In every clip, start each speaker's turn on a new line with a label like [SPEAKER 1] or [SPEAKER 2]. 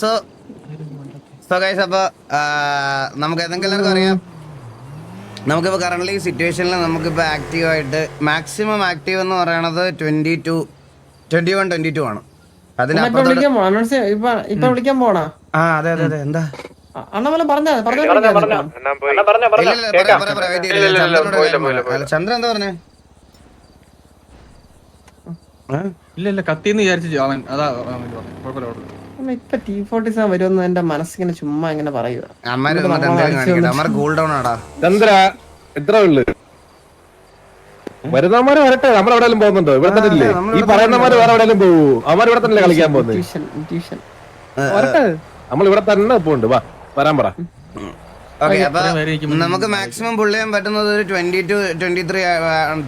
[SPEAKER 1] So so guys അപ്പോൾ നമുക്ക് ഏതെങ്കിലും എല്ലാവർക്കും അറിയാം. നമുക്കിപ്പോൾ കറണ്ട്ലി സിറ്റുവേഷനിൽ നമുക്കിപ്പോൾ ആക്റ്റീവായിട്ട് മാക്സിമം ആക്റ്റീവ് എന്ന് പറയണത് twenty two twenty one twenty two ആണ്
[SPEAKER 2] ഇപ്പൊ വിളിക്കാൻ പോണ? അനൗൺസ് ഇപ്പൊ ഇപ്പൊ വിളിക്കാൻ പോണാ?
[SPEAKER 1] ആ അതെ അതെ അതെ എന്താ? ചന്ദ്രൻ എന്താ പറഞ്ഞേ?
[SPEAKER 3] ഇല്ല ഇല്ല കത്തിന്ന് വിചാരിച്ചു അവൻ അതാ കുഴപ്പമില്ല.
[SPEAKER 2] ഇപ്പൊ ടി ഫോർട്ടി സെവൻ വരുമെന്ന് എന്റെ മനസ്സിങ്ങനെ ചുമ്മാ ഇങ്ങനെ പറയുക
[SPEAKER 4] ചന്ദ്ര ഇത്ര ഉള്ളു? വരുന്നവന്മാര് വരട്ടെ. നമ്മൾ എവിടെയെങ്കിലും പോകുന്നുണ്ടോ? ഇവിടെ തന്നെ ഇല്ലേ? ഈ പറയുന്നമാര് വേറെ എവിടെയും പോകൂ അവന്മാർ ഇവിടെ തന്നെ കളിക്കാൻ പോകുന്നത്
[SPEAKER 2] ട്യൂഷൻ ട്യൂഷൻ
[SPEAKER 4] വരട്ടെ. നമ്മൾ ഇവിടെ തന്നെ പോകുന്നുണ്ട് വാ വരാൻ പറ.
[SPEAKER 1] ഓക്കെ അപ്പൊ നമുക്ക് മാക്സിമം പുള്ള് ചെയ്യാൻ പറ്റുന്നത് ഒരു twenty two twenty three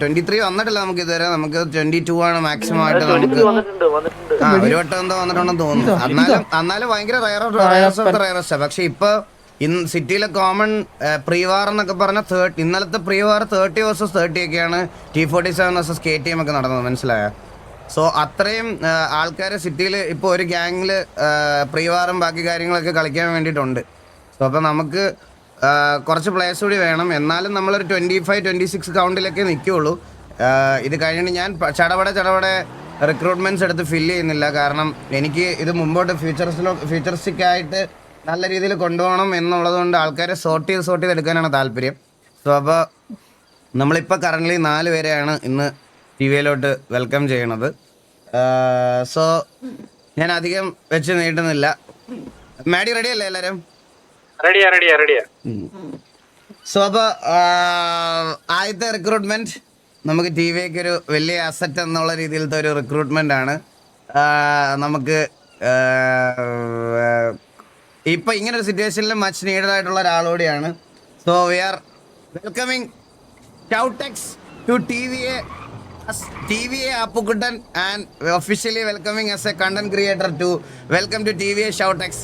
[SPEAKER 1] twenty three വന്നിട്ടില്ല നമുക്ക് ഇതുവരെ. നമുക്ക് ട്വന്റി ടു ആണ് മാക്സിമം ആയിട്ട് നമുക്ക് ആ ഒരു വട്ടം എന്തോ വന്നിട്ടുണ്ടെന്ന് തോന്നുന്നു. എന്നാലും എന്നാലും ഭയങ്കര റയറസ്റ്റാ പക്ഷെ ഇപ്പൊ ഇന്ന് സിറ്റിയിലെ കോമൺ പ്രീവാർ എന്നൊക്കെ പറഞ്ഞ തേർട്ടി ഇന്നലത്തെ പ്രീവാർ തേർട്ടി വേഴ്സസ് തേർട്ടി ഒക്കെയാണ് T forty seven versus K T M ഒക്കെ നടന്നത്. മനസ്സിലായോ? സോ അത്രയും ആൾക്കാർ സിറ്റിയിൽ ഇപ്പോൾ ഒരു ഗ്യാങ്ങിൽ പ്രീവാറും ബാക്കി കാര്യങ്ങളൊക്കെ കളിക്കാൻ വേണ്ടിയിട്ടുണ്ട്. സോ അപ്പോൾ നമുക്ക് കുറച്ച് പ്ലേയേഴ്സ് കൂടി വേണം. എന്നാലും നമ്മളൊരു ട്വന്റി ഫൈവ് ട്വന്റി സിക്സ് കൗണ്ടിലൊക്കെ നിൽക്കുകയുള്ളൂ ഇത് കഴിഞ്ഞിട്ട് ഞാൻ ചടപടെ ചടപടെ റിക്രൂട്ട്മെന്റ്സ് എടുത്ത് ഫില്ല് ചെയ്യുന്നില്ല. കാരണം എനിക്ക് ഇത് മുമ്പോട്ട് ഫ്യൂച്ചറിസ്റ്റിലോ ഫ്യൂച്ചറിസ്റ്റിക് ആയിട്ട് നല്ല രീതിയിൽ കൊണ്ടുപോകണം എന്നുള്ളതുകൊണ്ട് ആൾക്കാരെ സോർട്ട് ചെയ്ത് സോർട്ട് ചെയ്ത് എടുക്കാനാണ് താല്പര്യം. സോ അപ്പോൾ നമ്മളിപ്പോൾ കറന്റ്ലി നാല് പേരെയാണ് ഇന്ന് ടി വിയിലോട്ട് വെൽക്കം ചെയ്യണത്. സോ ഞാൻ അധികം വെച്ച് നീട്ടുന്നില്ല. മാഡി റെഡി അല്ലേ എല്ലാവരും
[SPEAKER 5] റെഡിയാ റെഡിയാ റെഡിയാ.
[SPEAKER 1] സോ അപ്പൊ ആദ്യത്തെ റിക്രൂട്ട്മെന്റ് നമുക്ക് ടി വിക്ക് ഒരു വലിയ അസറ്റ് എന്നുള്ള രീതിയിലത്തെ ഒരു റിക്രൂട്ട്മെന്റ് ആണ്. നമുക്ക് ഇപ്പൊ ഇങ്ങനെ ഒരു സിറ്റുവേഷനിൽ മച്ച് നീഡഡ് ആയിട്ടുള്ള ഒരാളോടെയാണ് so we are welcoming to T V A and officially welcoming as a content creator to welcome to T V A ഷൗടെക്സ്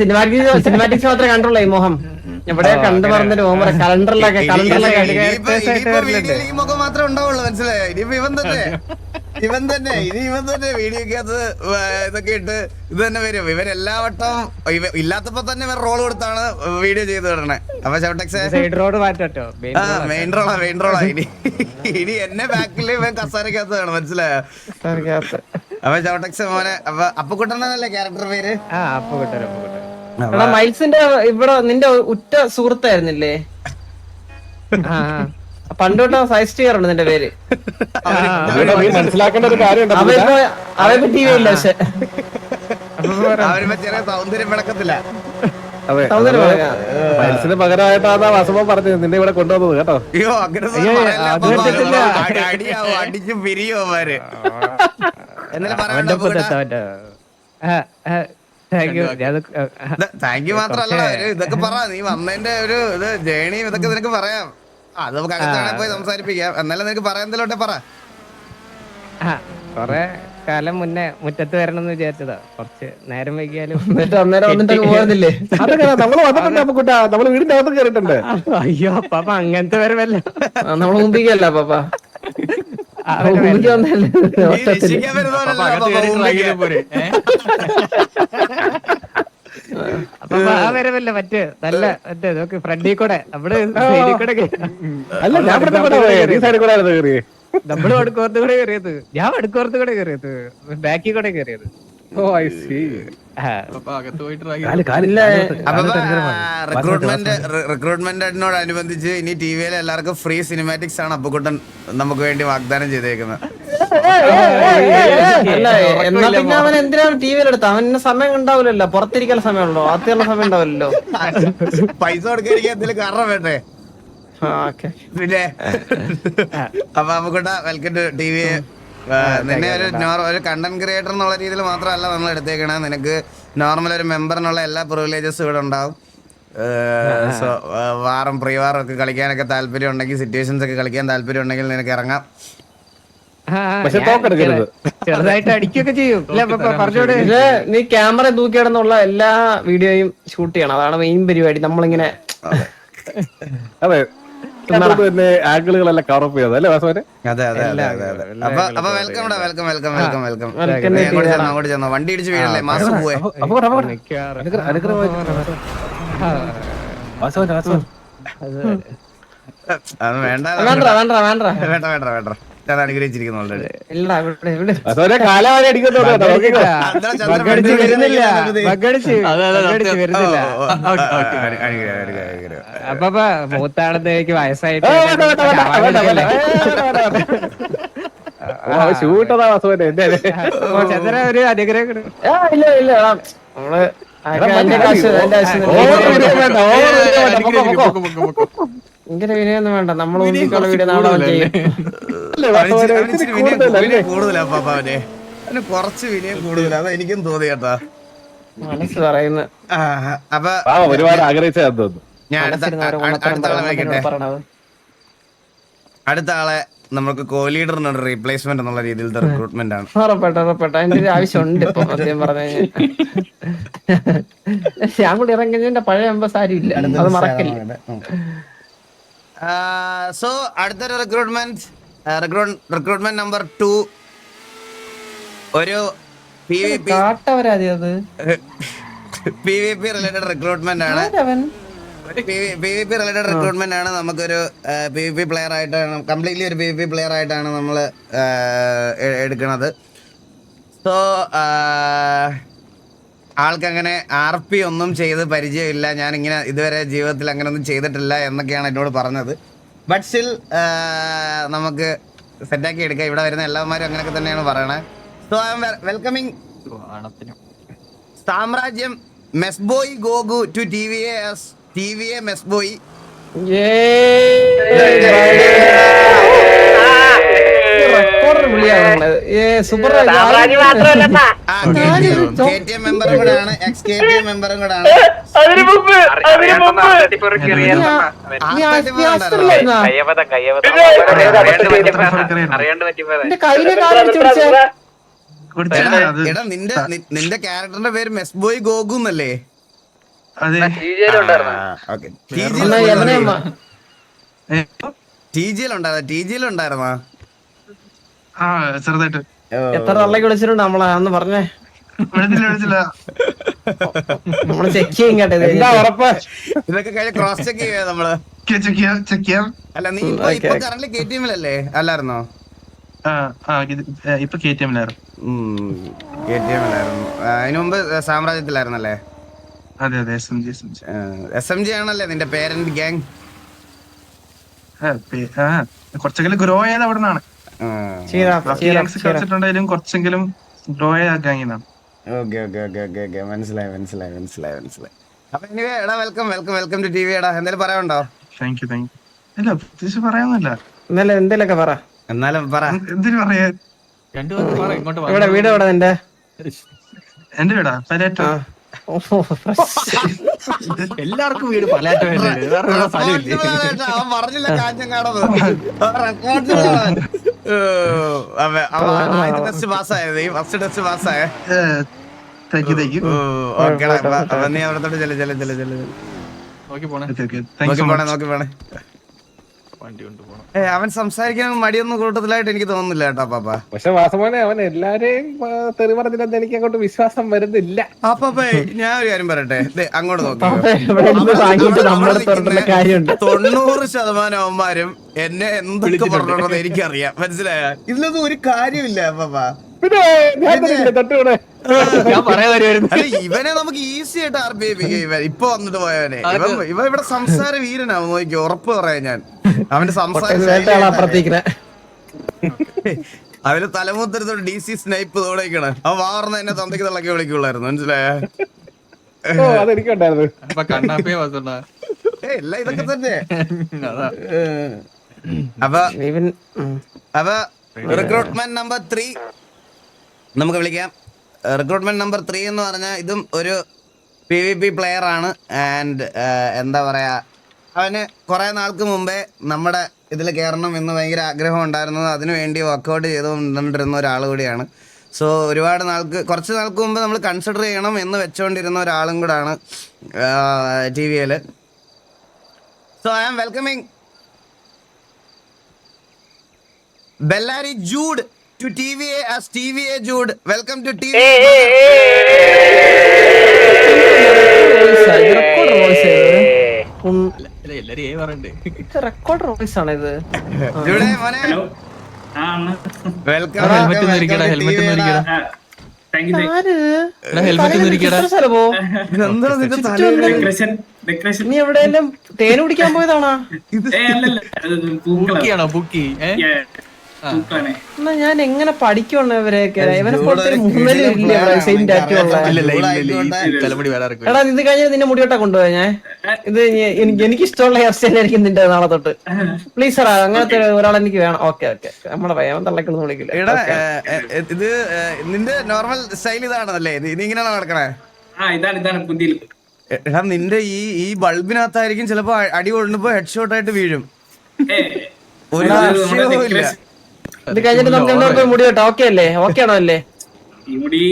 [SPEAKER 2] cinematics cinematics മാത്രമേ കണ്ടുള്ളൂ ഈ മോഹം ഇവിടെ കണ്ടു പറഞ്ഞൊരു ഓമറ കലണ്ടറിലൊക്കെ കലണ്ടറിലൊക്കെ
[SPEAKER 1] ഈ മുഖം മാത്രമേ ഉണ്ടാവുള്ളൂ മനസ്സിലായോ? ഇനിയിപ്പോ ഇവൻ തന്നെ. ഇവൻ തന്നെ. ഇനി ഇവൻ തന്നെ വീഡിയോക്കകത്ത് ഇതൊക്കെ ഇട്ട് ഇത് തന്നെ വരും. ഇവരെല്ലാ വട്ടം ഇല്ലാത്തപ്പോ തന്നെ ഇവർ റോൾ കൊടുത്താണ് വീഡിയോ ചെയ്ത് വിടണേ. അപ്പൊ ഷൗട്ടക്സ്
[SPEAKER 6] സൈഡ് റോഡ് മാറ്റോ.
[SPEAKER 1] മെയിൻ റോളാ മെയിൻ റോളാ ഇനി ഇനി എന്നെ ബാക്കിൽ ഇവൻ കസാരക്കകത്ത് വേണം മനസ്സിലായോ. അപ്പൊ ഷൗട്ടക്സ് മോനെ. അപ്പൊ അപ്പുക്കുട്ടനല്ലേ ക്യാരക്ടർ പേര്?
[SPEAKER 6] ആ അപ്പൊ കിട്ടും അപ്പൊ കിട്ടും
[SPEAKER 2] എടാ മൈൽസിന്റെ ഇവിടെ നിന്റെ ഉറ്റ സുഹൃത്തായിരുന്നില്ലേ?
[SPEAKER 6] ആ
[SPEAKER 2] പണ്ട് തൊട്ട് സജസ്റ്റ് ചെയ്യാറുണ്ട് നിന്റെ പേര്.
[SPEAKER 4] മനസ്സിലാക്കേണ്ട ഒരു കാര്യം
[SPEAKER 2] അവരിപ്പോ ടി വി ഇല്ല പക്ഷെ.
[SPEAKER 1] സൗന്ദര്യം വിളക്കത്തില്ല.
[SPEAKER 4] പറഞ്ഞത്. നിന്നെ ഇവിടെ കൊണ്ടുവന്നത് കേട്ടോ.
[SPEAKER 1] അയ്യോ അങ്ങനെ പിരിയോ അവർ എന്നാലും
[SPEAKER 6] താങ്ക് യു
[SPEAKER 1] മാത്രല്ല ഇതൊക്കെ പറ. നീ വന്നതിന്റെ ഒരു ഇത് ജേണി ഇതൊക്കെ നിനക്ക് പറയാം. ആ, അത് നമുക്ക് അകത്താണ് പോയി സംസാരിപ്പിക്കാം. എന്നാലും നിനക്ക് പറയാൻ പറ.
[SPEAKER 6] കൊറേ കാലം മുന്നേ മുറ്റത്ത് വരണം എന്ന് വിചാരിച്ചതാ. കുറച്ച് നേരം വൈകിയാലും
[SPEAKER 4] നമ്മൾ വീടിന്റെ അകത്ത്
[SPEAKER 6] അയ്യോ പാപ്പ അങ്ങനത്തെ വരവല്ല.
[SPEAKER 2] നമ്മൾ മുമ്പിക്കല്ല പാപ്പ
[SPEAKER 1] അപ്പൊ
[SPEAKER 6] ആ വരവല്ല മറ്റേ? നല്ല മറ്റേ നോക്ക് ഫ്രണ്ടിൽ കൂടെ. നമ്മൾ സൈഡിൽ കൂടെ
[SPEAKER 4] അല്ല ഞാൻ ഇവിടെ കൂടെ പോയത് ഈ സൈഡിൽ കൂടെ ആയിരുന്നു കയറിയേ
[SPEAKER 6] നമ്മൾ വടക്കോർത്ത് കൂടെ കയറിയത്. ഞാൻ വടക്കോർത്ത് കൂടെ കയറിയത്. ബാക്കി കൂടെ കയറിയത്.
[SPEAKER 4] ഓ ഐ സി
[SPEAKER 1] റിക്രൂട്ട്മെന്റിനോടനുബന്ധിച്ച് ഇനി ടി വിയിലെ എല്ലാവർക്കും ഫ്രീ സിനിമാറ്റിക്സ് ആണ് അപ്പുക്കുട്ടൻ നമുക്ക് വേണ്ടി വാഗ്ദാനം ചെയ്തേക്കുന്നത്.
[SPEAKER 2] അല്ല എന്നാ പിന്നെ അവൻ എന്തിനാണ് ടി വിയിലെടുത്ത അവന് സമയം ഉണ്ടാവില്ലല്ലോ പുറത്തിരിക്കാൻ സമയമുള്ളൂ അകത്തുള്ള സമയം ഉണ്ടാവില്ലല്ലോ.
[SPEAKER 1] പൈസ കൊടുക്കാൻ എന്തെങ്കിലും കാരണം വേണ്ടേ? പിന്നെ അപ്പൊ അപ്പുക്കുട്ട വെൽക്കം ടു ടി വി നിന്നെ ഒരു നോർമൽ ഒരു കണ്ടന്റ് ക്രിയേറ്റർ എന്നുള്ള രീതിയിൽ മാത്രമല്ല നമ്മൾ എടുത്തേക്കണേ. നിനക്ക് നോർമൽ ഒരു മെമ്പറിനുള്ള എന്നുള്ള എല്ലാ പ്രിവിലേജസും ഇവിടെ ഉണ്ടാവും. സോ വാറും പ്രീ വാറും ഒക്കെ കളിക്കാനൊക്കെ താല്പര്യം ഉണ്ടെങ്കിൽ സിറ്റുവേഷൻസ് ഒക്കെ കളിക്കാൻ താല്പര്യം ഉണ്ടെങ്കിൽ നിനക്ക് ഇറങ്ങാം.
[SPEAKER 6] ചെറുതായിട്ട് അടിക്കൊക്കെ ചെയ്യും.
[SPEAKER 2] നീ ക്യാമറ തൂക്കി കിടന്നുള്ള എല്ലാ വീഡിയോയും ഷൂട്ട് ചെയ്യണം. അതാണ് മെയിൻ പരിപാടി. നമ്മളിങ്ങനെ
[SPEAKER 4] അതെ. തന്നെ ആംഗിളുകളെല്ലാം കവറപ്പ് ചെയ്തത് അല്ലേ വാസവനെ
[SPEAKER 1] അതെ അതെ അതെ അതെ അതെ. അപ്പൊ അപ്പൊ welcome welcome welcome welcome
[SPEAKER 2] welcome
[SPEAKER 1] അങ്ങോട്ട് ചെന്നോ അങ്ങോട്ട് ചെന്നോ. വണ്ടി ഇടിച്ച് വീഴല്ലേ? മാസം പോവേ.
[SPEAKER 4] അപ്പൊ അപ്പൊ
[SPEAKER 1] വേണ്ട
[SPEAKER 2] വേണ്ട. വേണ്ട വേണ്ട
[SPEAKER 1] വേണ്ട. ഞാൻ അനുഗ്രഹിച്ചിരിക്കുന്നുണ്ട്
[SPEAKER 6] അപ്പൊ മൂത്താണെന്നേക്ക് വയസ്സായിട്ട് ഒരു അനുഗ്രഹം
[SPEAKER 2] ഇല്ല ഇല്ല
[SPEAKER 3] നമ്മൾ
[SPEAKER 2] ഇങ്ങനെ വിനയൊന്നും വേണ്ട. നമ്മൾ വീഡിയോ
[SPEAKER 1] കുറച്ച് വിനയം കൂടുതലാ അതാ എനിക്കും തോന്നി
[SPEAKER 2] മനസ്സ് പറയുന്ന.
[SPEAKER 1] അപ്പൊ
[SPEAKER 4] ഒരുപാട് ആഗ്രഹിച്ചു
[SPEAKER 1] ഞാൻ അടുത്ത ആളെ അടുത്ത ആളെ നമുക്ക് കോഹ്ലിയുടെ റീപ്ലേസ്മെന്റ് എന്നുള്ള രീതിയിലത്തെ റിക്രൂട്ട്മെന്റ് ആണ്.
[SPEAKER 2] ഉറപ്പായിട്ട് ഉറപ്പായിട്ട്. അതിന്റെ ഒരു ആവശ്യമുണ്ട് ഇപ്പൊ സത്യം പറഞ്ഞു ഞാൻ കൂടി ഇറങ്ങിയതിന്റെ പഴയ എംബസ് ആരും ഇല്ല. അത് മറക്കില്ല.
[SPEAKER 1] സോ അടുത്തൊരു റിക്രൂട്ട്മെന്റ് റിക്രൂട്ട്മെന്റ് നമ്പർ ടു ഒരു P V P related recruitment ആണ്. റിലേറ്റഡ് റിക്രൂട്ട്മെന്റ് ആണ് നമുക്കൊരു പി വി പി പ്ലെയർ ആയിട്ടാണ് കംപ്ലീറ്റ്ലി ഒരു പി വി പി പ്ലെയർ ആയിട്ടാണ് നമ്മൾ എടുക്കുന്നത് സോ ആൾക്കങ്ങനെ ആർ പി ഒന്നും ചെയ്ത് പരിചയമില്ല. ഞാൻ ഇങ്ങനെ ഇതുവരെ ജീവിതത്തിൽ അങ്ങനെ ഒന്നും ചെയ്തിട്ടില്ല എന്നൊക്കെയാണ് എന്നോട് പറഞ്ഞത്. ബട്ട് സ്റ്റിൽ നമുക്ക് സെറ്റാക്കി എടുക്കാം. ഇവിടെ വരുന്ന എല്ലാവന്മാരും അങ്ങനെയൊക്കെ തന്നെയാണ് പറയണത് സോ ഐ എം വെൽക്കമിങ് സാമ്രാജ്യം mess boy ഗോഗു
[SPEAKER 5] to T
[SPEAKER 2] V S T V M
[SPEAKER 1] S boy നിന്റെ നിന്റെ ക്യാരക്ടറിന്റെ പേര് മെസ്ബോയ് ഗോഗു എന്നല്ലേ ടി
[SPEAKER 7] ചെറുതായിട്ട്.
[SPEAKER 2] എത്ര തള്ളക്ക് വിളിച്ചിട്ടുണ്ട് നമ്മളെ? അന്ന് പറഞ്ഞേ. നമ്മൾ ചെക്ക് ചെയ്യും കേട്ടോ
[SPEAKER 4] എന്താ ഉറപ്പ്?
[SPEAKER 1] ഇതൊക്കെ കഴിഞ്ഞ് ക്രോസ് ചെക്ക് ചെയ്യാ നമ്മൾ?
[SPEAKER 7] ചെക്ക് ചെയ്യാം ചെക്ക് ചെയ്യാം.
[SPEAKER 1] അല്ല നീ ഇപ്പൊ കറന്റ് കെ ടി എമ്മിലല്ലേ അല്ലായിരുന്നോ?
[SPEAKER 7] ആ ആ ഇത് ഏ, ഇപ്പൊ കെ ടി എമ്മിലായിരുന്നു
[SPEAKER 1] കെ ടി എമ്മിലായിരുന്നു അതിനു മുമ്പ് സാമ്രാജ്യത്തിലായിരുന്നല്ലേ?
[SPEAKER 7] S M G S M G
[SPEAKER 1] S M G ആണല്ലേ നിന്റെ പേരന്റ് ഗ്യാങ്
[SPEAKER 7] കുറച്ചെങ്കിലും ഗ്രോ ചെയ്ത് അവിടെ നിന്നാണ് കളിച്ചിട്ടുണ്ടെങ്കിലും കുറച്ചെങ്കിലും ഗ്രോ ചെയ്ത ഗാങ്ങിന്നാണ്
[SPEAKER 1] okay okay okay okay okay. മനസ്സിലായി മനസ്സിലായി മനസ്സിലായി മനസ്സിലായി. അപ്പൊ എനിവേ എടാ welcome welcome welcome to T V എടാ. എന്തെങ്കിലും പറയാനുണ്ടോ?
[SPEAKER 7] താങ്ക് യു താങ്ക് യു ഇല്ല പ്രത്യേകിച്ച് പറയാനൊന്നുമില്ല.
[SPEAKER 2] എന്നാലും എന്തെങ്കിലുമൊക്കെ പറ.
[SPEAKER 1] എന്നാലും പറ.
[SPEAKER 7] എന്തിനു പറയാ.
[SPEAKER 2] ഇവിടെ വീട് എവിടെ നിന്റെ?
[SPEAKER 7] എന്റെ വീടാ? പരേറ്റോ.
[SPEAKER 3] എല്ലാവർക്കും വീട്
[SPEAKER 1] അവൻ പറഞ്ഞില്ല
[SPEAKER 3] നോക്കി പോണേ
[SPEAKER 1] പോണേ നോക്കി പോണേ
[SPEAKER 3] വണ്ടി കൊണ്ടുപോകണം
[SPEAKER 1] ഏ അവൻ സംസാരിക്കാൻ മടിയൊന്നും കൂട്ടത്തിലായിട്ട് എനിക്ക് തോന്നുന്നില്ല കേട്ടോ പാപ്പ.
[SPEAKER 4] പക്ഷെ വാസമോനെ അവൻ എല്ലാരെയും തെറി പറഞ്ഞില്ലെന്ന് എനിക്ക് അങ്ങോട്ട് വിശ്വാസം വരുന്നില്ല.
[SPEAKER 1] അപ്പേ ഞാൻ ഒരു കാര്യം പറയട്ടെ? ദേ, അങ്ങോട്ട് നോക്കി. തൊണ്ണൂറ് ശതമാനം അവന്മാരും എന്നെ എന്തൊക്കെ പറഞ്ഞോണ്ടെന്ന് എനിക്കറിയാം. മനസ്സിലായ? ഇതിലൊന്നും ഒരു കാര്യമില്ല പാപ്പ.
[SPEAKER 4] പിന്നെ ഞാൻ തന്നില്ലേ തൊട്ടുകൂടെ?
[SPEAKER 3] ഞാൻ പറയാൻ വരുമായിരുന്നു
[SPEAKER 1] അല്ല ഇവനെ നമുക്ക് ഈസി ആയിട്ട് ആർ ബി ഐ ഇവൻ. ഇപ്പൊ വന്നിട്ട് പോയവനെ. ഇവൻ ഇവ ഇവിടെ സംസാര വീരനാവും നോക്കി ഉറപ്പ് പറയാൻ ഞാൻ. അവന്റെ സംസാരം അവന് തലമുത്തരത്തോട് ഡി സി സ്നൈപ്പ് തോടേക്കാണ്. അവൻ വാർന്ന എന്നെ തന്തയ്ക്ക് തള്ളക്കി വിളിക്കുള്ളായിരുന്നു മനസ്സിലായ? എല്ലാം ഇതൊക്കെ തന്നെ. അപ്പൊ അപ്പൊ റിക്രൂട്ട്മെന്റ് നമ്പർ ത്രീ നമുക്ക് വിളിക്കാം. റിക്രൂട്ട്മെന്റ് നമ്പർ ത്രീ എന്ന് പറഞ്ഞാൽ ഇതും ഒരു പി വി പി പ്ലെയർ ആണ്. ആൻഡ് എന്താ പറയാ അവന് കുറേ നാൾക്ക് മുമ്പേ നമ്മുടെ ഇതിൽ കയറണം എന്ന് ഭയങ്കര ആഗ്രഹം ഉണ്ടായിരുന്നത് അതിനുവേണ്ടി വർക്കൗട്ട് ചെയ്തുകൊണ്ടിരുന്ന ഒരാൾ കൂടിയാണ് സോ ഒരുപാട് നാൾക്ക് കുറച്ച് നാൾക്ക് മുമ്പ് നമ്മൾ കൺസിഡർ ചെയ്യണം എന്ന് വെച്ചുകൊണ്ടിരുന്ന ഒരാളും കൂടാണ് ടി വിയിൽ so I am welcoming Bellary Jude to T V A as T V A
[SPEAKER 2] Jude welcome
[SPEAKER 3] to T V
[SPEAKER 2] record voice ആണ് ഇത്? നീ എവിടെയെല്ലാം തേൻ കുടിക്കാൻ പോയതാണാ?
[SPEAKER 3] ബുക്കിയാണോ ബുക്കി
[SPEAKER 2] എന്നാ ഞാൻ എങ്ങനെ പഠിക്കണം ഇവരെയൊക്കെ? ഇവനെ പോലത്തെ മൂന്നലും ഇല്ല സെയിം ടാറ്റു ഉള്ള എടാ ഇത് കഴിഞ്ഞ നിന്നെ മുടിയോട്ടാ കൊണ്ടുപോയ ഞാൻ? ഇത് എനിക്ക് എനിക്ക് ഇഷ്ടമുള്ള ഹെയർ സ്റ്റൈൽ ആയിരിക്കും നിന്റെ നാളെ തൊട്ട്. പ്ലീസ് സാറാ അങ്ങനത്തെ ഒരാൾ എനിക്ക് വേണം. ഓക്കെ ഓക്കെ നമ്മളെ പയ്യൻ തള്ളക്കൊന്നും വിളിക്കില്ല.
[SPEAKER 1] ഇത് നിന്റെ നോർമൽ സ്റ്റൈൽ ഇതാണല്ലേ നീ ഇങ്ങനെയാണ് നടക്കണേ?
[SPEAKER 8] ആ ഇതാണ് ഇതാണ് പുതിയ
[SPEAKER 1] എടാ നിന്റെ ഈ ഈ ബൾബിനകത്തായിരിക്കും ചിലപ്പോ അടി കൊള്ളുമ്പോ ഹെഡ് ഷോട്ട് ആയിട്ട് വീഴും. ഒരു
[SPEAKER 8] ഇത്
[SPEAKER 2] കഴിഞ്ഞിട്ട് നമുക്ക് എല്ലാവർക്കും മുടി കേട്ടോ ഓക്കെ അല്ലേ? ഓക്കെ ആണോ അല്ലേ?
[SPEAKER 8] മുടി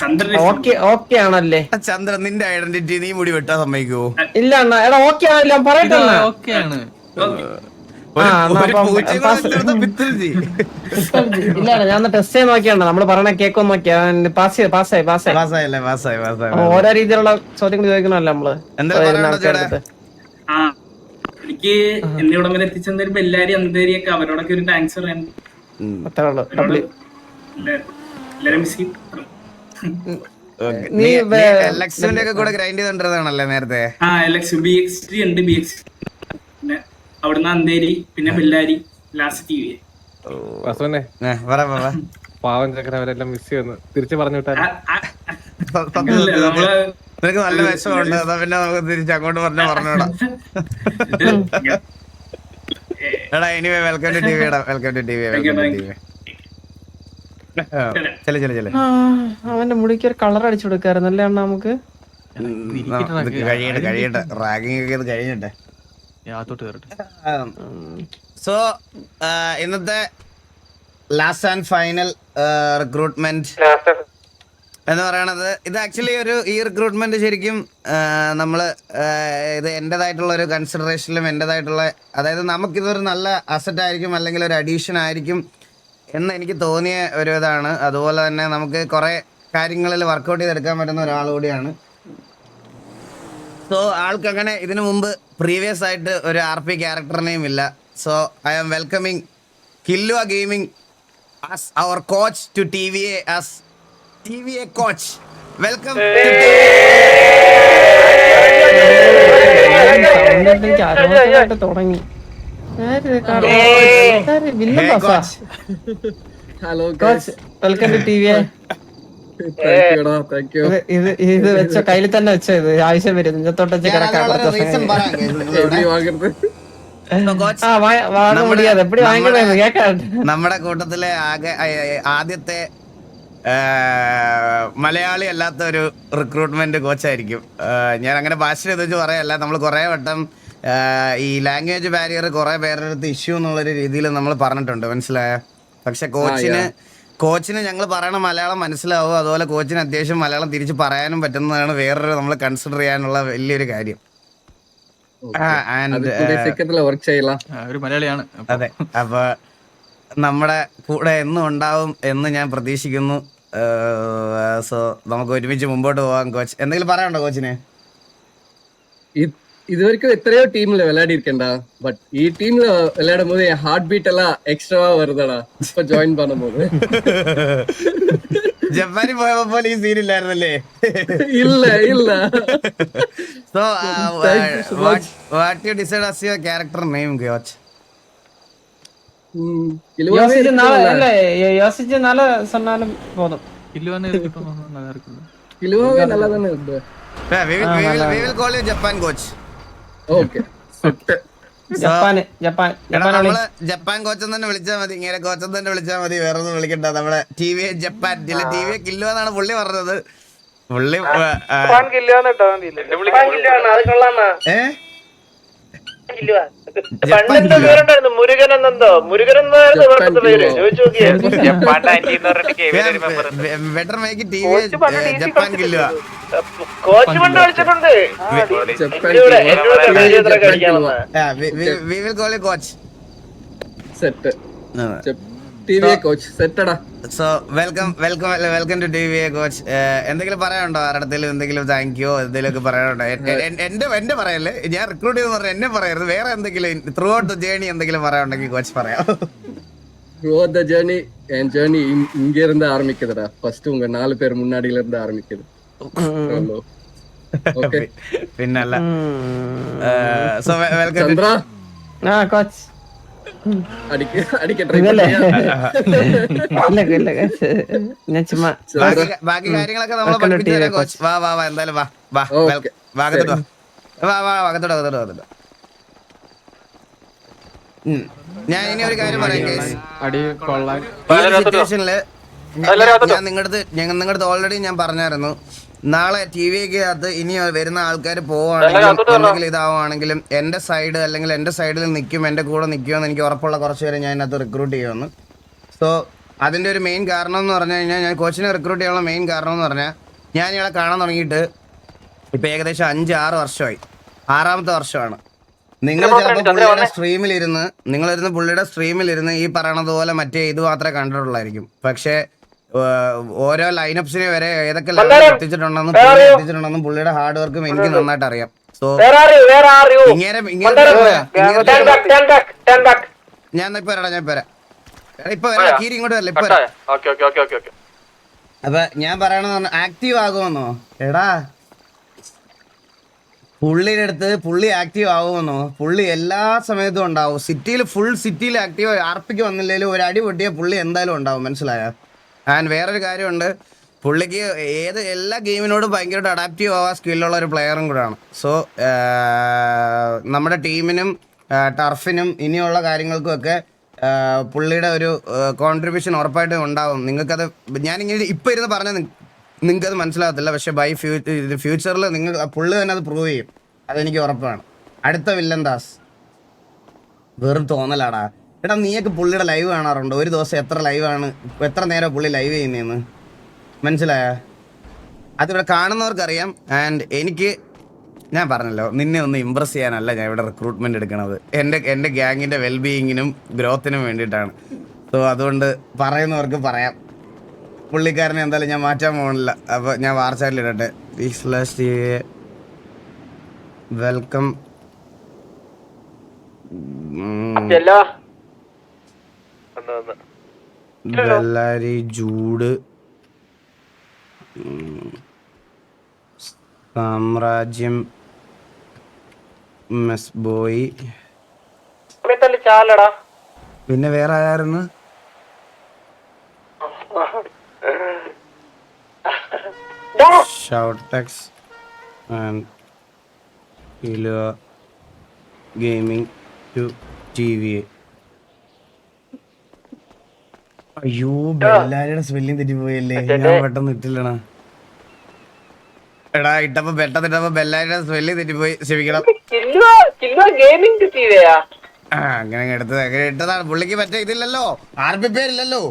[SPEAKER 8] ചന്ദ്രൻ
[SPEAKER 2] ഓക്കെ ഓക്കെ ആണല്ലേ?
[SPEAKER 1] ചന്ദ്രൻ നിന്റെ ഐഡന്റിറ്റി നീ മുടി വെട്ടാൻ സമ്മതിക്കോ
[SPEAKER 2] ഇല്ല അണ്ണ. എടാ ഓക്കെ ആണല്ലോ ഞാൻ പറയട്ടെ അണ്ണാ.
[SPEAKER 3] ഓക്കെയാണ്.
[SPEAKER 2] ആ, എന്നാ
[SPEAKER 1] ഒരു
[SPEAKER 2] അപ്പം
[SPEAKER 1] പൂച്ചയെ
[SPEAKER 2] pass.
[SPEAKER 1] വെച്ചെടുത്ത പിത്തൃജി.
[SPEAKER 2] ഇല്ല ഞാൻ ടെസ്റ്റ് ചെയ്ത് നോക്കിയാണ് നമ്മൾ പറയണ കേക്കോ നോക്കിയാ. പാസ് ചെയ്ത് പാസ്സായി പാസ്സായി
[SPEAKER 1] പാസ്സായല്ലേ പാസ്സായി പാസ്സായി
[SPEAKER 2] അപ്പൊ ഓരോ രീതിയിലുള്ള ചോദ്യങ്ങൾ ചോദിക്കണമല്ലോ നമ്മൾ.
[SPEAKER 1] എന്താ ചേട്ടാ?
[SPEAKER 2] അടുത്ത്.
[SPEAKER 8] ആ എനിക്ക് എന്നെ ഇവിടം വരെ എത്തിച്ചെന്നൊരു ബെല്ലാരി അന്തേരിയൊക്കെ അവരോടൊക്കെ ഒരു താങ്ക്സ് പറയാൻ. എല്ലാരും മിസ് ചെയ്യും.
[SPEAKER 2] നീ
[SPEAKER 1] ലക്സുവിന്റെ ഒക്കെ കൂടെ ഗ്രൈൻഡ് നേരത്തെ?
[SPEAKER 8] ആ എലക്സ് ബി എക്സ് ടി ഉണ്ട് ബി എക്സ് പിന്നെ അവിടുന്ന് അന്തേരി പിന്നെ ബെല്ലാരി ലാസ്റ്റ് ടി വി.
[SPEAKER 4] പാവം മിസ് ചെയ്യുന്നു. തിരിച്ചു പറഞ്ഞു വിട്ടാൽ
[SPEAKER 1] നിനക്ക് നല്ല വിഷമുണ്ട് അതാ പിന്നെ നമുക്ക് തിരിച്ച് അങ്ങോട്ട് പറഞ്ഞ പറഞ്ഞോടാ. എടാ anyway welcome to T V എടാ. Welcome to T V welcome to T V ചെല ചെല ചെല
[SPEAKER 2] അവന്റെ മുടിക്ക് ഒരു കളർ അടിച്ചു കൊടുക്കാറുന്നല്ലേ അണ്ണാ നമുക്ക്?
[SPEAKER 1] കഴിയട്ടെ കഴിയട്ടെ. റാഗിങ് ഒക്കെ ഇത് കഴിഞ്ഞിട്ടെ. സോ ഇന്നത്തെ ലാസ്റ്റ് ആൻഡ് ഫൈനൽ റിക്രൂട്ട്മെന്റ് എന്ന് പറയണത്. ഇത് ആക്ച്വലി ഒരു ഈ റിക്രൂട്ട്മെന്റ് ശരിക്കും നമ്മൾ ഇത് എന്റെതായിട്ടുള്ള ഒരു കൺസിഡറേഷനിലും എന്റെതായിട്ടുള്ള അതായത് നമുക്കിതൊരു നല്ല അസറ്റ് ആയിരിക്കും അല്ലെങ്കിൽ ഒരു അഡീഷൻ ആയിരിക്കും എന്ന് എനിക്ക് തോന്നിയ ഒരു ഇതാണ്. അതുപോലെ തന്നെ നമുക്ക് കുറേ കാര്യങ്ങളിൽ വർക്കൗട്ട് ചെയ്തെടുക്കാൻ പറ്റുന്ന ഒരാൾ കൂടിയാണ്. സോ ആൾക്കങ്ങനെ ഇതിനു മുമ്പ് പ്രീവിയസ് ആയിട്ട് ഒരു ആർ പി ക്യാരക്ടറിനെയും ഇല്ല. So I am welcoming Killua gaming as our coach to T V A as T V
[SPEAKER 2] A coach welcome തുടങ്ങി ഇത് വെച്ച കയ്യിൽ തന്നെ വെച്ചോ ഇത്. ആവശ്യം വരും. നിങ്ങത്തോട്ട് വെച്ച് കേക്കാം
[SPEAKER 1] നമ്മുടെ കൂട്ടത്തിലെ ആകെ ആദ്യത്തെ മലയാളി അല്ലാത്ത ഒരു റിക്രൂട്ട്മെന്റ് കോച്ചായിരിക്കും ഞാൻ അങ്ങനെ ഭാഷ എന്ന് വെച്ച് പറയല്ല നമ്മൾ കുറേ വട്ടം ഈ ലാംഗ്വേജ് ബാരിയർ കുറേ പേരുടെ അടുത്ത് ഇഷ്യൂ എന്നുള്ളൊരു രീതിയിൽ നമ്മൾ പറഞ്ഞിട്ടുണ്ട്. മനസ്സിലായ? പക്ഷെ കോച്ചിന് കോച്ചിന് ഞങ്ങൾ പറയണ മലയാളം മനസ്സിലാവും. അതുപോലെ കോച്ചിന് അത്യാവശ്യം മലയാളം തിരിച്ച് പറയാനും പറ്റുന്നതാണ് വേറൊരു നമ്മൾ കൺസിഡർ ചെയ്യാനുള്ള വലിയൊരു കാര്യം. ആൻഡ്
[SPEAKER 4] വർക്ക് ചെയ്യலாம்
[SPEAKER 3] ഒരു മലയാളിയാണ്.
[SPEAKER 1] അതെ. അപ്പൊ നമ്മുടെ കൂടെ എന്നും ഉണ്ടാവും എന്ന് ഞാൻ പ്രതീക്ഷിക്കുന്നു. സോ നമുക്ക് ഒരുമിച്ച് മുമ്പോട്ട് പോവാം കോച്ച് എന്തെങ്കിലും പറയാനുണ്ടോ കോച്ചിന്
[SPEAKER 9] இதுவரைக்கும் எத்தனையோ டீம்ல விளையாடி இருக்கேன்டா பட் ஈ டீம்ல விளையாடும் போது என் ஹார்ட் பீட் எல்லாம் எக்ஸ்ட்ராவா வருதடா இப்ப ஜாயின் பண்ணும்போது
[SPEAKER 1] ജപ്പാനിൽ പോയപ്പോ പോലെ ഈ സീൻ ഇല്ലായിരുന്നല്ലേ
[SPEAKER 9] இல்ல இல்ல
[SPEAKER 1] so
[SPEAKER 9] Thank you so much.
[SPEAKER 1] What you decide as your
[SPEAKER 9] character name
[SPEAKER 2] coach நாள சொன்னாலும் போதும்
[SPEAKER 3] കില്ല് വന്ന് ഇത് കിട്ടുമെന്ന് ആർക്കും
[SPEAKER 9] இழுவாவே நல்லா தானே இருக்கு
[SPEAKER 1] we will call you Japan coach
[SPEAKER 9] okay
[SPEAKER 2] Japan Japan
[SPEAKER 1] എടാ
[SPEAKER 2] ജപ്പാൻ
[SPEAKER 1] നമ്മള് ജപ്പാൻ കോച്ചൻ തന്നെ വിളിച്ചാൽ മതി ഇങ്ങനെ കോച്ചൻ തന്നെ വിളിച്ചാൽ മതി വേറെ ഒന്നും വിളിക്കണ്ട നമ്മളെ T V Japan T V kilo എന്നാണ് പുള്ളി പറഞ്ഞത് പുള്ളി ആ, ജപ്പാൻ കില്ലുവ.
[SPEAKER 5] മുരുകൻ എന്നെന്തോ? മുരുകൻ എന്നായിരുന്നു
[SPEAKER 9] ജപ്പാൻ
[SPEAKER 5] ഇവിടുത്തെ പേര്. ചോദിച്ചു നോക്കിയേ. കോച്ച് പണ്ട് കളിച്ചിട്ടുണ്ട്. എന്നോട്. കളിക്കാൻ വന്നതാ.
[SPEAKER 1] we will call coach
[SPEAKER 9] set T V coach സെറ്റടാ
[SPEAKER 1] so welcome welcome welcome to T V coach എന്തെങ്കിലും പറയാനുണ്ടോ ആരുടെങ്കിലും എന്തെങ്കിലും താങ്ക് യു എന്തെങ്കിലുമൊക്കെ പറയാനുണ്ടോ എ- എ- എ- എന്റെ എന്റെ പറയല്ലേ ഞാൻ റിക്രൂട്ട് ചെയ്തെന്ന് പറഞ്ഞാൽ എന്നെ പറയരുത് വേറെ എന്തെങ്കിലും ത്രൂ ഔട്ട് ദ ജേണി എന്തെങ്കിലും പറയാനുണ്ടെങ്കിൽ കോച്ച് പറയാം
[SPEAKER 9] த்ரூ த ஜேர்னி என் ஜேர்னி இங்க இருந்து ஆரம்பிக்குதுடா ஃபர்ஸ்ட் உங்க நாலு பேர் முன்னாடில இருந்து ஆரம்பிக்குது ஓகே
[SPEAKER 1] പിന്നല്ല സോ വെൽക്കം
[SPEAKER 9] சந்திரா
[SPEAKER 2] ആ കോച്ച് ഞാൻ ചുമ്മാ
[SPEAKER 1] ബാക്കി കാര്യങ്ങളൊക്കെ പഠിപ്പിച്ചു കോച്ച്. വാ വാ വാ എന്തായാലും വാ. വാ. വാ. വാ അകത്തോട്ട് അകത്തോട്ട് ഞാൻ ഇനി ഒരു കാര്യം പറയാം സിറ്റുവേഷനിൽ ഞാൻ നിങ്ങളുടെ ഞങ്ങൾ നിങ്ങളുടെ ഓൾറെഡി ഞാൻ പറഞ്ഞായിരുന്നു. നാളെ ടി വിക്ക് അകത്ത് ഇനി വരുന്ന ആൾക്കാർ പോവുകയാണെങ്കിലും എന്തെങ്കിലും ഇതാവുകയാണെങ്കിലും എന്റെ സൈഡ് അല്ലെങ്കിൽ എന്റെ സൈഡിൽ നിൽക്കും എന്റെ കൂടെ നിൽക്കുമെന്ന് എനിക്ക് ഉറപ്പുള്ള കുറച്ച് പേരെ ഞാൻ അതിനകത്ത് റിക്രൂട്ട് ചെയ്യുമെന്ന് സോ അതിന്റെ ഒരു മെയിൻ കാരണം എന്ന് പറഞ്ഞു കഴിഞ്ഞാൽ ഞാൻ കോച്ചിനെ റിക്രൂട്ട് ചെയ്യാനുള്ള മെയിൻ കാരണം എന്ന് പറഞ്ഞാൽ ഞാൻ ഇയാളെ കാണാൻ തുടങ്ങിയിട്ട് ഇപ്പൊ ഏകദേശം അഞ്ച് ആറ് വർഷമായി. ആറാമത്തെ വർഷമാണ്. നിങ്ങൾ ചിലപ്പോൾ പുള്ളിയുടെ സ്ട്രീമിലിരുന്ന് നിങ്ങളിരുന്ന് പുള്ളിയുടെ സ്ട്രീമിലിരുന്ന് ഈ പറയണത് പോലെ മറ്റേ ഇത് മാത്രമേ കണ്ടിട്ടുള്ളായിരിക്കും. പക്ഷേ ഓരോ ലൈനപ്സിനെ വരെ ഏതൊക്കെ ലെവലിൽ എത്തിച്ചിട്ടുണ്ടെന്നും പുള്ളി എത്തിച്ചിട്ടുണ്ടെന്നും പുള്ളിയുടെ ഹാർഡ് വർക്കും എനിക്ക് നന്നായിട്ട് അറിയാം സോ ഇങ്ങനെ ഇങ്ങനെ ഞാൻ ഇപ്പൊ വരാടാ ഞാൻ വരാം. ഇപ്പൊ വരാം കീരി ഇങ്ങോട്ട് വരില്ല ഇപ്പൊ അപ്പൊ ഞാൻ പറയണെന്ന് ആക്റ്റീവ് ആകുമെന്നോ? എടാ. പുള്ളിയുടെ അടുത്ത് പുള്ളി ആക്റ്റീവ് ആകുമെന്നോ പുള്ളി എല്ലാ സമയത്തും ഉണ്ടാവും. സിറ്റിയിൽ ഫുൾ സിറ്റിയിൽ ആക്റ്റീവ് ആർപ്പിക്ക് വന്നില്ലെങ്കിലും ഒരു അടി പൊട്ടിയ പുള്ളി എന്തായാലും ഉണ്ടാവും. മനസ്സിലായ? ആൻഡ് വേറൊരു കാര്യമുണ്ട്. പുള്ളിക്ക് ഏത് എല്ലാ ഗെയിമിനോടും ഭയങ്കരമായിട്ട് അഡാപ്റ്റീവ് ആവാൻ സ്കില്ലുള്ള ഒരു പ്ലെയറും കൂടെയാണ്. സോ നമ്മുടെ ടീമിനും ടർഫിനും ഇനിയുള്ള കാര്യങ്ങൾക്കുമൊക്കെ പുള്ളിയുടെ ഒരു കോൺട്രിബ്യൂഷൻ ഉറപ്പായിട്ടും ഉണ്ടാവും. നിങ്ങൾക്കത് ഞാനിങ്ങനെ ഇപ്പം ഇരുന്ന് പറഞ്ഞാൽ നിങ്ങൾക്കത് മനസ്സിലാകത്തില്ല. പക്ഷേ ബൈ ഫ്യൂ ഫ്യൂച്ചറിൽ നിങ്ങൾ പുള്ളി തന്നെ അത് പ്രൂവ് ചെയ്യും. അതെനിക്ക് ഉറപ്പാണ്. അടുത്ത വില്ലൻ ദാസ് വെറും തോന്നലാടാ. എടാ നീയൊക്കെ പുള്ളിയുടെ ലൈവ് കാണാറുണ്ടോ? ഒരു ദിവസം എത്ര ലൈവാണ് എത്ര നേരം പുള്ളി ലൈവ് ചെയ്യുന്നതെന്ന് മനസ്സിലായ? അതിവിടെ കാണുന്നവർക്കറിയാം. ആൻഡ് എനിക്ക് ഞാൻ പറഞ്ഞല്ലോ നിന്നെ ഒന്ന് ഇമ്പ്രസ് ചെയ്യാനല്ല ഞാൻ ഇവിടെ റിക്രൂട്ട്മെന്റ് എടുക്കണത്. എന്റെ എന്റെ ഗ്യാങ്ങിന്റെ വെൽബീയിങ്ങിനും ഗ്രോത്തിനും വേണ്ടിയിട്ടാണ്. സോ അതുകൊണ്ട് പറയുന്നവർക്ക് പറയാം. പുള്ളിക്കാരനെ എന്തായാലും ഞാൻ മാറ്റാൻ പോകണില്ല അപ്പോൾ ഞാൻ വാർച്ചാലിടട്ടെ ഈ സ്ലാഷ് വെൽക്കം ബെല്ലാരി ജൂഡ്. സാമ്രാജ്യം മെസ് ബോയ്
[SPEAKER 5] ചാലടാ.
[SPEAKER 1] പിന്നെ വേറെ ആരായിരുന്നു? ഷൗട്ടെക്സ് and gaming to T V അയ്യോ ബെല്ലാരിയുടെ സ്പെല്ലിംഗ് തെറ്റിപ്പോയല്ലേ. ഞാൻ പെട്ടെന്ന് ഇട്ടില്ലണ എടാ ഇട്ടപ്പോ പെട്ടെന്ന് ഇട്ടപ്പോ ബെല്ലാരിയുടെ സ്പെല്ലിംഗ് തെറ്റിപ്പോയി. ക്ഷമിക്കണം. അങ്ങനെ അങ്ങ് എടുത്തത് അങ്ങനെ ഇട്ടതാണ്. പുള്ളിക്ക് പറ്റേ ഇതില്ലല്ലോ. R P പേരില്ലല്ലോ